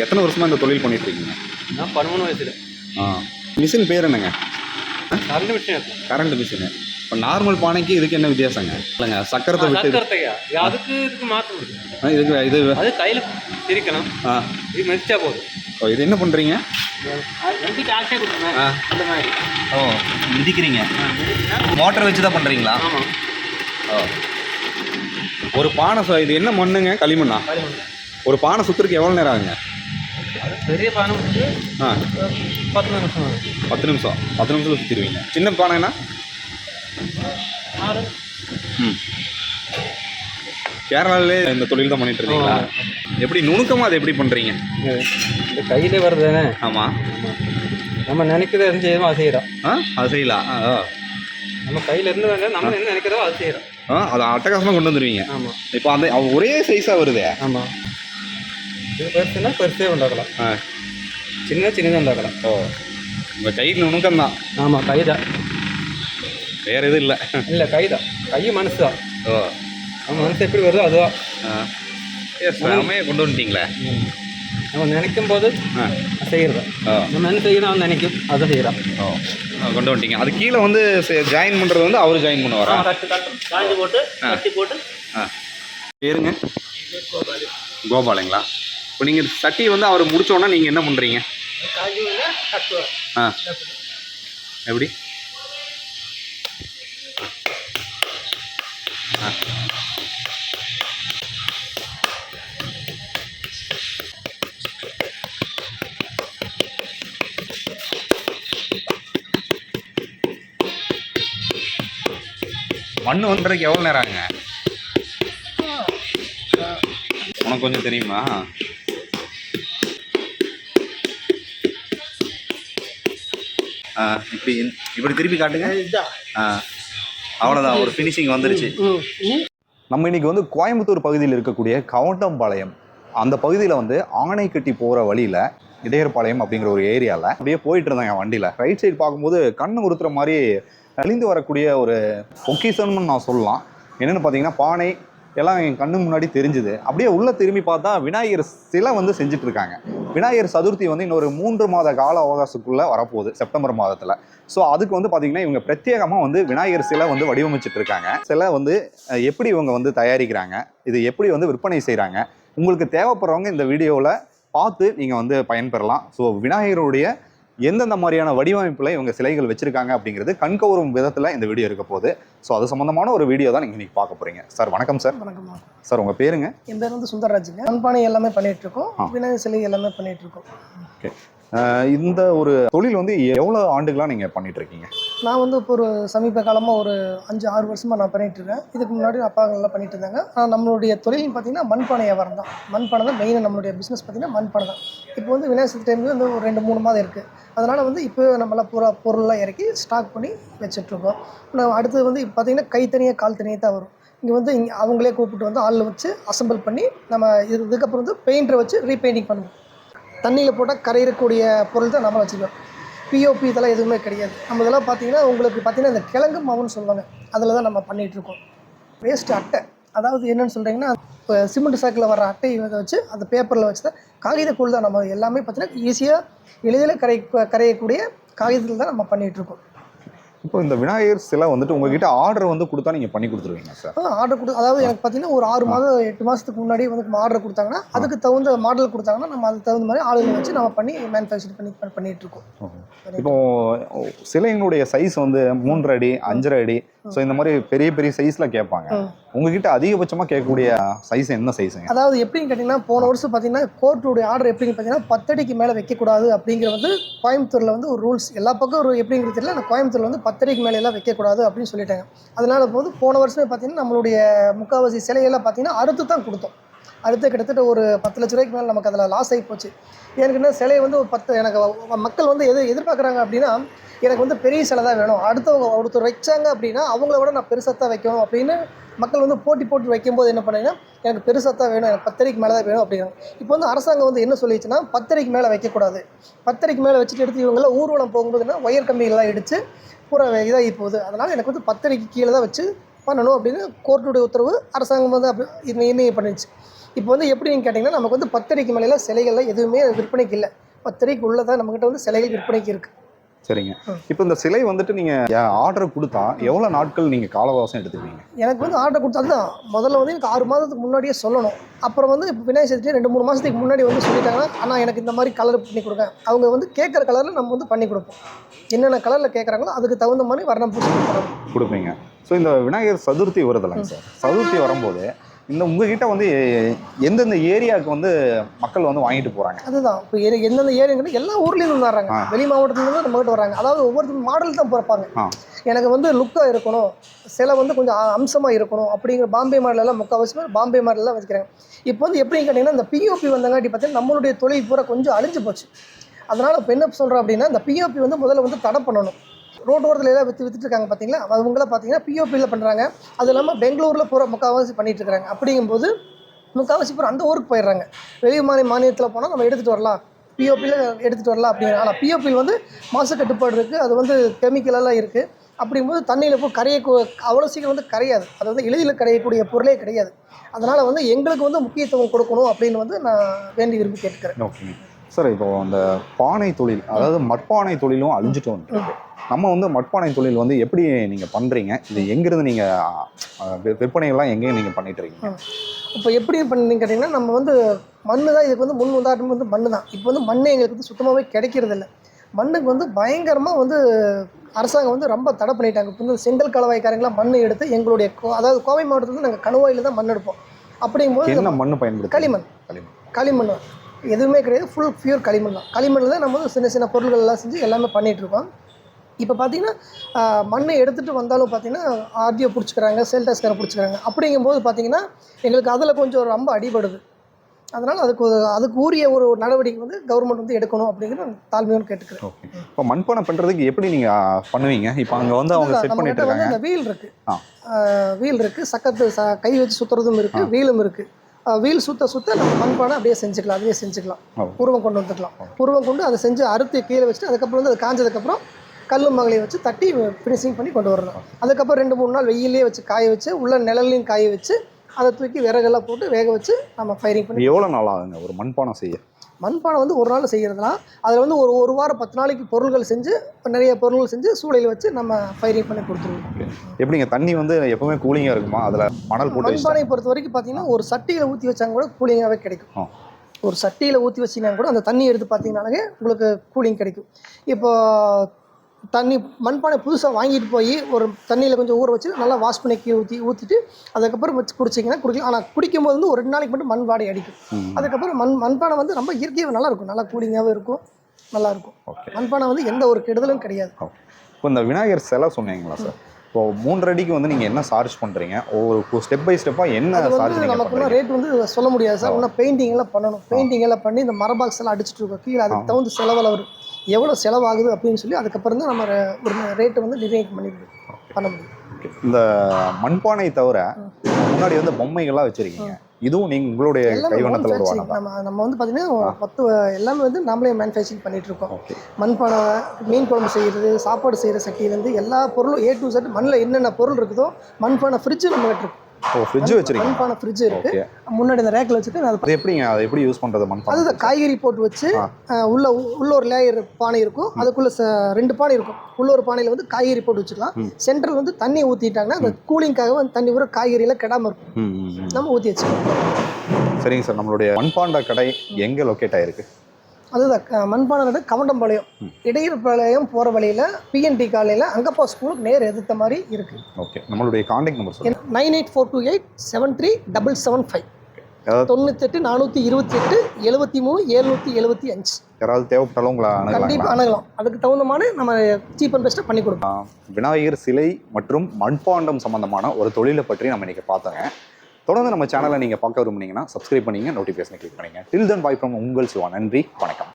எத்தனை வருஷமா இந்த தொழில் பண்ணிட்டு இருக்கீங்க நான் பதிமூணு வயசுல. ஆ. மிஷின் பேர் என்னங்க? Current machine current machine. இப்போ நார்மல் பானைக்கு இதுக்கு என்ன வித்தியாசங்க? இல்லைங்க சக்கரத்தை விட்டு அதுக்கு இதுக்கு மாற்ற முடியும். ஆ, இதுக்கு இது அது கையில் திரிக்கணும் ஆ. இது மெரிச்சா போதும். ஓ, இது என்ன பண்ணுறீங்க ரெண்டுக்கு ஆசை கொடுத்துருங்க. அந்த மாதிரி. ஓ மிதிக்கிறீங்க. மோட்டர் வச்சு தான் பண்ணுறீங்களா ஆமாம் ஓ. ஒரு பானை இது என்ன மண்ணுங்க? களிமண்ணா? ஒரு பானை சுற்றுறதுக்கு எவ்வளோ நேரம் ஆகுங்க? அது பெரிய பானை வந்து ஆ. பத்து நிமிஷம். பத்து நிமிஷம். பத்து நிமிஷத்தில் சுற்றிடுவீங்க சின்ன பானைனா ஆறு. ம். கேரளாவிலே இந்த தொழில் தான் பண்ணிட்டு இருக்கீங்களா எப்படி நுணுக்கமாக அதை எப்படி பண்ணுறீங்க இந்த கையிலே வருது தானே ஆமாம் நம்ம நினைக்கிறத எதுவும் செய்யணும் அது செய்கிறோம் ஆ? அது செய்யலாம் ஆ. நம்ம கையில் இருந்து வேண்டாம் நம்ம என்ன நினைக்கிறதோ அது செய்கிறோம் ஆ அதை அட்டகாசமாக கொண்டு வந்துடுவீங்க ஆமாம் இப்போ அந்த ஒரே சைஸாக வருதே. ஆமாம் பெருசுன்னா பெருசே உண்டாக்கலாம். ஆ. சின்ன சின்னதாக உண்டாக்கலாம். ஓ. உங்கள் கையில் நுணுக்கம் தான். ஆமாம் கை தான் வேறு எதுவும் இல்லை. இல்லை கை தான் கை மனசு தான் ஓ. நம்ம மனசு எப்படி வருதோ அதுதான். ஆ. ஏ செமையாக கொண்டு வந்துட்டீங்களே. நம்ம நினைக்கும் போது செய்கிறது நம்ம என்ன செய்யணும் அவன் நினைக்கும். அதை செய்கிறான் ஓ. கொண்டு வந்துட்டீங்க. அது கீழே வந்து ஜாயின் பண்ணுறது வந்து அவர் ஜாயின் கட்டு காய்ச்சி போட்டு போட்டு. ஆ. பேருங்க? கோபாலுங்களா? இப்போ நீங்கள் சட்டி வந்து அவர் முடிச்சோன்னா நீங்கள் என்ன பண்ணுறீங்க ஆ. எப்படி? ஆ. மண் வந்துறதுக்கு எவ்வளோ நேரம் ஆகுங்க? உனக்கு கொஞ்சம் தெரியுமா? இப்படி இப்படி திருப்பி காட்டுங்க. அவ்வளோதான் ஒரு ஃபினிஷிங் வந்துருச்சு. நம்ம இன்னைக்கு வந்து கோயம்புத்தூர் பகுதியில் இருக்கக்கூடிய கவுண்டம்பாளையம். அந்த பகுதியில் வந்து ஆணைக்கட்டி போகிற வழியில் இடையர்பாளையம் அப்படிங்கிற ஒரு ஏரியாவில் அப்படியே போயிட்டு இருந்தேன் என் வண்டியில். ரைட் சைடு பார்க்கும்போது கண்ணு உறுத்துற மாதிரி அழிந்து வரக்கூடிய ஒரு பொக்கிஷன்னு நான் சொல்லலாம். என்னென்னு பார்த்தீங்கன்னா பானை எல்லாம் என் கண்ணு முன்னாடி தெரிஞ்சுது. அப்படியே உள்ளே திரும்பி பார்த்தா விநாயகர் சிலை வந்து செஞ்சுட்டு இருக்காங்க. விநாயகர் சதுர்த்தி வந்து இன்னொரு மூன்று மாத கால அவகாசத்துக்குள்ளே வரப்போகுது செப்டம்பர் மாதத்தில். ஸோ அதுக்கு வந்து பார்த்தீங்கன்னா இவங்க பிரத்யேகமாக வந்து விநாயகர் சிலை வந்து வடிவமைச்சிட்டு இருக்காங்க. சிலை வந்து எப்படி இவங்க வந்து தயாரிக்கிறாங்க இது எப்படி வந்து விற்பனை செய்கிறாங்க உங்களுக்கு தேவைப்படுறவங்க இந்த வீடியோவில் பார்த்து நீங்கள் வந்து பயன்பெறலாம். ஸோ விநாயகருடைய எந்தெந்த மாதிரியான வடிவமைப்பில் இவங்க சிலைகள் வச்சிருக்காங்க அப்படிங்கிறது கண்கவரும் விதத்தில் இந்த வீடியோ இருக்க போகுது. ஸோ அது சம்மந்தமான ஒரு வீடியோ தான் நீங்கள் இன்னைக்கு பார்க்க போகிறீங்க சார் வணக்கம் சார் வணக்கம்மா. சார் உங்கள் பேருங்க? என் பேர் வந்து சுந்தரராஜுங்க. மண்பானை எல்லாமே பண்ணிட்டு இருக்கோம். விநாயகர் சிலை எல்லாமே பண்ணிட்டு இருக்கோம் ஓகே இந்த ஒரு தொழில் வந்து எவ்வளோ ஆண்டுகளாக நீங்கள் பண்ணிட்டு இருக்கீங்க நான் வந்து இப்போ ஒரு சமீப காலமாக ஒரு அஞ்சு ஆறு வருஷமாக நான் பண்ணிட்டு இருக்கேன் இதுக்கு முன்னாடி அப்பா எல்லாம் பண்ணிட்டு இருந்தாங்க நம்மளுடைய தொழில் பார்த்தீங்கன்னா மண்பானை வியாபாரம் தான். மண்பானை தான் மெயினாக நம்மளுடைய பிஸ்னஸ் பார்த்தீங்கன்னா மண்பானை தான். இப்போ வந்து விநாயகர் டைமில் வந்து ஒரு ரெண்டு மூணு மாதம் இருக்குது அதனால் வந்து இப்போ நம்மளாம் பூரா பொருள்லாம் இறக்கி ஸ்டாக் பண்ணி வச்சுட்ருக்கோம். நான் அடுத்தது வந்து இப்போ பார்த்தீங்கன்னா கை தனியாக கால் தனியாக தான் வரும். இங்கே வந்து இங்கே அவங்களே கூப்பிட்டு வந்து ஆளில் வச்சு அசெம்பிள் பண்ணி நம்ம இது இதுக்கப்புறம் வந்து பெயிண்டரை வச்சு ரீபெயிண்டிங் பண்ணுவோம். தண்ணியில் போட்டால் கரையிறக்கூடிய பொருள் தான் நம்ம வச்சுக்கோம் பிஓபி இதெல்லாம் எதுவுமே கிடையாது. நம்ம இதெல்லாம் பார்த்தீங்கன்னா உங்களுக்கு பார்த்திங்கன்னா இந்த கிழங்கு மாவுன்னு சொல்லுவாங்க. அதில் தான் நம்ம பண்ணிகிட்ருக்கோம் வேஸ்ட் அட்டை. அதாவது என்னன்னு சொல்கிறீங்கன்னா இப்போ சிமெண்ட் சாக்கில் வர அட்டை இதை வச்சு அந்த பேப்பரில் வச்சு தான் காகித கூழ் தான் நம்ம எல்லாமே பார்த்தீங்கன்னா ஈஸியாக எளிதில் கரை கரையக்கூடிய காகிதத்தில் தான் நம்ம பண்ணிகிட்டு இருக்கோம். இப்போ இந்த விநாயகர் சிலை வந்துட்டு உங்ககிட்ட ஆர்டர் வந்து கொடுத்தா நீங்கள் பண்ணி கொடுத்துருவீங்க சார்? ஆர்டர் கொடு அதாவது எனக்கு பார்த்தீங்கன்னா ஒரு ஆறு மாதம் எட்டு மாதத்துக்கு முன்னாடி வந்து ஆர்டர் கொடுத்தாங்கன்னா அதுக்கு தகுந்த மாடல் கொடுத்தாங்கன்னா நம்ம அதுக்கு தகுந்த மாதிரி ஆளுங்களை வச்சு நம்ம பண்ணி மேனுஃபேக்சர் பண்ணி பண்ணிட்டு இருக்கோம். இப்போ சிலையினுடைய சைஸ் வந்து மூன்றரை அடி அஞ்சரை அடி. ஸோ இந்த மாதிரி பெரிய பெரிய சைஸில் கேட்பாங்க. உங்ககிட்ட அதிகபட்சமாக கேட்கக்கூடிய சைஸ் என்ன சைஸுங்க அதாவது எப்படின்னு கேட்டிங்கன்னா போன வருஷம் பார்த்தீங்கன்னா கோர்ட்டுடைய ஆர்டர் எப்படின்னு பார்த்தீங்கன்னா பத்தடிக்கு மேலே வைக்கக்கூடாது அப்படிங்கிற வந்து கோயம்புத்தூரில் வந்து ஒரு ரூல்ஸ் எல்லா பக்கம் ஒரு எப்படிங்கிறது தெரியல கோயம்புத்தூரில் வந்து பத்தடிக்கு மேலேலாம் வைக்கக்கூடாது அப்படின்னு சொல்லிட்டாங்க. அதனால போது போன வருஷமே பார்த்தீங்கன்னா நம்மளுடைய முக்கால்வாசி சிலையெல்லாம் பார்த்தீங்கன்னா அறுத்து தான் கொடுத்தோம். அடுத்து கிட்டத்தட்ட ஒரு பத்து லட்ச ரூபாய்க்கு மேலே நமக்கு அதில் லாஸ் ஆகி போச்சு. எனக்கு என்ன சிலையை வந்து ஒரு பத்து எனக்கு மக்கள் வந்து எது எதிர்பார்க்குறாங்க அப்படின்னா எனக்கு வந்து பெரிய சிலை தான் வேணும். அடுத்தவங்க ஒருத்தர் வைச்சாங்க அப்படின்னா அவங்கள விட நான் பெருசாக தான் வைக்கணும் அப்படின்னு மக்கள் வந்து போட்டி போட்டு வைக்கும்போது என்ன பண்ணீங்கன்னா எனக்கு பெருசாக தான் வேணும் எனக்கு பத்தடிக்கு மேலே தான் வேணும் அப்படிங்கிறாங்க. இப்போ வந்து அரசாங்கம் வந்து என்ன சொல்லிச்சுன்னா பத்தடிக்கு மேலே வைக்கக்கூடாது. பத்தரைக்கு மேலே வச்சுட்டு எடுத்து இவங்களாம் ஊர்வலம் போகும்போதுன்னா ஒயர் கம்பிகள்லாம் இடித்து பூரா இதாகி போகுது. அதனால் எனக்கு வந்து பத்தரைக்கு கீழே தான் வச்சு பண்ணணும் அப்படின்னு கோர்ட்டுடைய உத்தரவு அரசாங்கம் வந்து அப்படி நிர்ணயம் பண்ணிடுச்சு. இப்போ வந்து எப்படின்னு கேட்டிங்கன்னா நமக்கு வந்து பத்தரைக்கு மேலே சிலைகள்லாம் எதுவுமே விற்பனைக்கு இல்லை. பத்தரைக்குள்ளே தான் நம்மக்கிட்ட வந்து சிலைகள் விற்பனைக்கு இருக்குது சரிங்க. இப்போ இந்த சிலை வந்துட்டு நீங்க ஆர்டர் கொடுத்தா எவ்வளவு நாட்கள் நீங்க காலவாசம் எடுத்துக்குவீங்க? எனக்கு வந்து ஆர்டர் கொடுத்தது தான். முதல்ல வந்து எனக்கு ஆறு மாதத்துக்கு முன்னாடியே சொல்லணும். அப்புறம் வந்து இப்போ விநாயகர் சதுர்த்தி ரெண்டு மூணு மாதத்துக்கு முன்னாடி வந்து சொல்லிட்டாங்கன்னா அண்ணா எனக்கு இந்த மாதிரி கலர் பண்ணி கொடுங்க. அவங்க வந்து கேட்குற கலரில் நம்ம வந்து பண்ணி கொடுப்போம். என்னென்ன கலரில் கேட்குறாங்களோ அதுக்கு தகுந்த மாதிரி வர்ணம் பூசி கொடுப்பீங்க. ஸோ இந்த விநாயகர் சதுர்த்தி வருதுல்லங்க சார். சதுர்த்தி வரும்போது இந்த உங்ககிட்ட வந்து எந்தெந்த ஏரியாவுக்கு வந்து மக்கள் வந்து வாங்கிட்டு போறாங்க? அதுதான். இப்போ எ- எந்தெந்த ஏரியாங்கிறது எல்லா ஊர்லேயும் வந்து வர்றாங்க. வெளி மாவட்டத்துலேருந்து நம்மகிட்ட வராங்க அதாவது ஒவ்வொருத்தரும் மாடல் தான் பிறப்பாங்க. எனக்கு வந்து லுக்காக இருக்கணும். சிலை வந்து கொஞ்சம் அம்சமாக இருக்கணும் அப்படிங்கிற பாம்பே மாடல் எல்லாம் முக்கால்வாசி பேர் பாம்பே மாடல்லாம் வச்சுக்கிறாங்க. இப்போ வந்து எப்படின்னு கேட்டிங்கன்னா இந்த பிஓபி வந்தங்காட்டி பார்த்தீங்கன்னா நம்மளுடைய தொழில் பூரா கொஞ்சம் அழிஞ்சு போச்சு. அதனால் இப்போ என்ன சொல்கிறோம் அப்படின்னா இந்த பிஓபி வந்து முதல்ல வந்து தடை பண்ணணும். ரோட் ஓரத்தில் எல்லாம் விற்று வித்துட்டுருக்காங்க பார்த்தீங்களா அவங்களாம் பார்த்தீங்கன்னா பிஓபியில் பண்ணுறாங்க அது இல்லாமல் பெங்களூரில் போகிற முக்கால்வாசி பண்ணிகிட்டு இருக்காங்க. அப்படிங்கும்போது முக்கால்வாசி பேர் அந்த ஊருக்கு போயிடுறாங்க. வெளி மாநில மாநிலத்தில் போனால் நம்ம எடுத்துகிட்டு வரலாம். பிஓபியில் எடுத்துகிட்டு வரலாம் அப்படிங்கிற ஆனால் பிஓபியில் வந்து மாசு கட்டுப்பாடு இருக்குது அது வந்து கெமிக்கலெல்லாம் இருக்குது அப்படிங்கும்போது தண்ணியில் போய் கரைய அவ்வளோ சீக்கிரம் வந்து கரையாது. அது வந்து எளிதில் கரையக்கூடிய பொருளே கிடையாது. அதனால் வந்து எங்களுக்கு வந்து முக்கியத்துவம் கொடுக்கணும் அப்படின்னு வந்து நான் வேண்டி விரும்பி கேட்டுக்கிறேன். ஓகே சார் இப்போ அந்த பானை தொழில் அதாவது மட்பானை தொழிலும் அழிஞ்சிட்டு வந்துருக்கு நம்ம வந்து மட்பானை தொழில் வந்து எப்படி நீங்க பண்றீங்க? இது எங்கிருந்து நீங்க அஹ், வி- விற்பனைகள்லாம் எங்கே நீங்க பண்ணிட்டு இருக்கீங்க இப்போ எப்படி பண்ணீங்கன்னு கேட்டிங்கன்னா நம்ம வந்து மண்ணு தான் இதுக்கு வந்து முன் உதாரணம் வந்து மண்ணு தான். இப்போ வந்து மண் எங்களுக்கு வந்து சுத்தமாகவே கிடைக்கிறது இல்லை. மண்ணுக்கு வந்து பயங்கரமாக வந்து அரசாங்கம் வந்து ரொம்ப தடை பண்ணிட்டாங்க. இப்போ வந்து செங்கல் கலவாய்க்காரங்களாம் மண் எடுத்து எங்களுடைய அதாவது கோவை மாவட்டத்தில் நாங்கள் கணுவாயில் தான் மண் எடுப்போம். அப்படிங்கும்போது என்ன மண்ணு பயன்படுத்தி களிமண். களிமண். களிமண். எதுவுமே கிடையாது. ஃபுல் பியூர் களிமண் தான். களிமண்ணில் தான் நம்ம சின்ன சின்ன பொருட்கள் எல்லாம் செஞ்சு எல்லாமே பண்ணிகிட்டு இருக்கோம். இப்போ பார்த்தீங்கன்னா மண்ணை எடுத்துகிட்டு வந்தாலும் பார்த்தீங்கன்னா ஆர்டிஓ பிடிச்சிக்கிறாங்க சேல் டாஸ்காரை பிடிச்சிக்கிறாங்க. அப்படிங்கும்போது பார்த்தீங்கன்னா எங்களுக்கு அதில் கொஞ்சம் ரொம்ப அடிபடுது. அதனால் அதுக்கு ஒரு- அதுக்கு உரிய ஒரு நடவடிக்கை வந்து கவர்மெண்ட் வந்து எடுக்கணும் அப்படிங்கிற தாழ்மையோடு கேட்டுக்கிறேன். ஓகே இப்போ மண்பானை பண்றதுக்கு எப்படி நீங்க அஹ், பண்ணுவீங்க? இப்போ அங்க வந்து அவங்க செட் பண்ணிட்டு இருக்காங்க. வீல் இருக்கு. ஆ. வீல் இருக்கு. சக்கத்து ச- கை வச்சு சுத்துறதும் இருக்கு வீலும் இருக்கு. வீல் சுத்த சுத்த நம்ம மண்பானை அப்படியே செஞ்சுக்கலாம் அப்படியே செஞ்சுக்கலாம். உருவம் கொண்டு வந்துக்கலாம். உருவம் கொண்டு அதை செஞ்சு அறுத்து கீழே வச்சுட்டு அதுக்கப்புறம் வந்து அது காஞ்சதுக்கப்புறம் கல்லு மகளையும் வச்சு தட்டி ஃபினிஷிங் பண்ணி கொண்டு வரணும். அதுக்கப்புறம் ரெண்டு மூணு நாள் வெயிலே வச்சு காய வச்சு உள்ள நிழல்லையும் காய வச்சு அதை தூக்கி விறகெல்லாம் போட்டு வேக வச்சு நம்ம ஃபயரிங் பண்ணி இது எவ்வளவு நாள் ஆகுங்க ஒரு மண்பானை செய்ய? மண்பானை வந்து ஒரு நாள் செய்கிறதுலாம் அதில் வந்து ஒரு ஒரு வாரம் பத்து நாளைக்கு பொருள்கள் செஞ்சு நிறைய பொருள்கள் செஞ்சு சூளையில் வச்சு நம்ம ஃபயரிங் பண்ணி கொடுத்துருவோம். எப்படிங்க? தண்ணி வந்து எப்பவுமே கூலிங்கா இருக்குமா? அதுல மணல் போட்டு மண்பானை பொறுத்த வரைக்கும் பார்த்தீங்கன்னா ஒரு சட்டியில் ஊற்றி வச்சாங்க கூட கூலிங்காகவே கிடைக்கும். ஒரு சட்டியில் ஊற்றி வச்சிங்கன்னா கூட அந்த தண்ணி எடுத்து பார்த்தீங்கன்னாலே உங்களுக்கு கூலிங் கிடைக்கும். இப்போ தண்ணி மண்பானை புதுசாக வாங்கிட்டு போய் ஒரு தண்ணியில் கொஞ்சம் ஊற வச்சு நல்லா வாஷ் பண்ணி ஊற்றி ஊற்றிட்டு அதுக்கப்புறம் வச்சு குடிச்சிங்கன்னா குடிக்கலாம். ஆனால் குடிக்கும்போது வந்து ஒரு ரெண்டு நாளைக்கு மட்டும் மண் வாடை அடிக்கும். அதுக்கப்புறம் மண் மண்பானை வந்து ரொம்ப இயற்கையாக நல்லா இருக்கும். நல்லா கூலிங்காகவே இருக்கும். நல்லா இருக்கும். ஓகே. மண்பானை வந்து எந்த ஒரு கெடுதலும் கிடையாது. இப்போ இந்த விநாயகர் சிலை சொன்னீங்களா சார்? இப்போ மூன்றரை அடிக்கு வந்து நீங்க என்ன சார்ஜ் பண்றீங்க? ஒவ்வொரு ஸ்டெப் பை ஸ்டெப்பா என்ன சார்ஜ் நமக்கு ரேட் வந்து சொல்ல முடியாது சார். இன்னும் பெயிண்டிங் எல்லாம் பண்ணணும். பெயிண்டிங் எல்லாம் பண்ணி இந்த மர பாக்ஸ் எல்லாம் அடிச்சிட்டு இருக்கோம். கீழே அதுக்கு தகுந்த செலவில் வரும். எவ்வளோ செலவாகுது அப்படின்னு சொல்லி அதுக்கப்புறம் தான் நம்ம ஒரு ரேட்டை வந்து நிர்ணயம் பண்ணி பண்ண முடியும். இந்த மண்பானை தவிர முன்னாடி வந்து பொம்மைகள்லாம் வச்சிருக்கீங்க. இதுவும் நீங்க உங்களுடைய கைவண்ணத்துல. உருவானதா? நம்ம நம்ம வந்து பார்த்தீங்கன்னா மொத்த எல்லாமே வந்து நம்மளே மேனுஃபேக்சரிங் பண்ணிட்டு இருக்கோம் மண்பானை மீன் குழம்பு செய்கிறது சாப்பாடு செய்கிற சட்டியிலேருந்து எல்லா பொருளும் ஏ டு செட் மண்ணில் என்னென்ன பொருள் இருக்குதோ மண்பானை ஃப்ரிட்ஜு நம்ம கிட்ட இருக்கு ஓ ஃப்ரிட்ஜ் வச்சிருக்கீங்க? மண்பானை ஃப்ரிட்ஜ் இருக்கு. முன்னாடி இந்த ரேக்கில் வச்சுட்டு அது அது எப்படிங்க? அதை எப்படி யூஸ் பண்றது மண்பானை? அதுதான் காய்கறி போட்டு வச்சு உள்ள உள்ள ஒரு லேயர் பானை இருக்கும். அதுக்குள்ள ரெண்டு பானை இருக்கும். உள்ள ஒரு பானையில் வந்து காய்கறி போட்டு வச்சுக்கலாம் ம். சென்டரில் வந்து தண்ணி ஊற்றிட்டாங்கன்னா அந்த கூலிங்காக வந்து தண்ணி ஊற காய்கறியெல்லாம் கெடாம இருக்கும். நம்ம ஊற்றி வச்சுக்கலாம் சரிங்க சார். நம்மளுடைய மண்பாண்ட கடை எங்க லொக்கேட் ஆயிருக்கு? அதுதான் மண்பானை கவண்டம்பாளையம். இடையர்பாளையம் போகிற வழியில் பிஎன்டி காலையில் அங்கப்பா ஸ்கூலுக்கு நேர் எதிர்த்த மாதிரி இருக்குது ஓகே நம்மளுடைய contact number nine eight four two eight seven three double seven five. தொண்ணூத்தெட்டு நானூற்றி இருபத்தி எட்டு எழுபத்தி மூணு எழுநூற்றி எழுபத்தி அஞ்சு யாராவது தேவைப்பட்டாலும் உங்களை கண்டிப்பாக அணுகலாம். அதுக்கு தகுந்த மாதிரி நம்ம சீப் அண்ட் பெஸ்ட்டாக பண்ணி கொடுப்போம் விநாயகர் சிலை மற்றும் மண்பாண்டம் சம்பந்தமான ஒரு தொழிலை பற்றி நம்ம இன்னைக்கு பார்த்தோங்க. தொடர்ந்து நம்ம சேனலை நீங்கள் பார்க்க விரும்புனீங்கன்னா சப்ஸ்கிரைப் பண்ணிங்க நோட்டிஃபிகேஷனை கிளிக் பண்ணுங்கள் டில் தன் பாய் ஃப்ரம் உங்கள் சிவா. நன்றி வணக்கம்.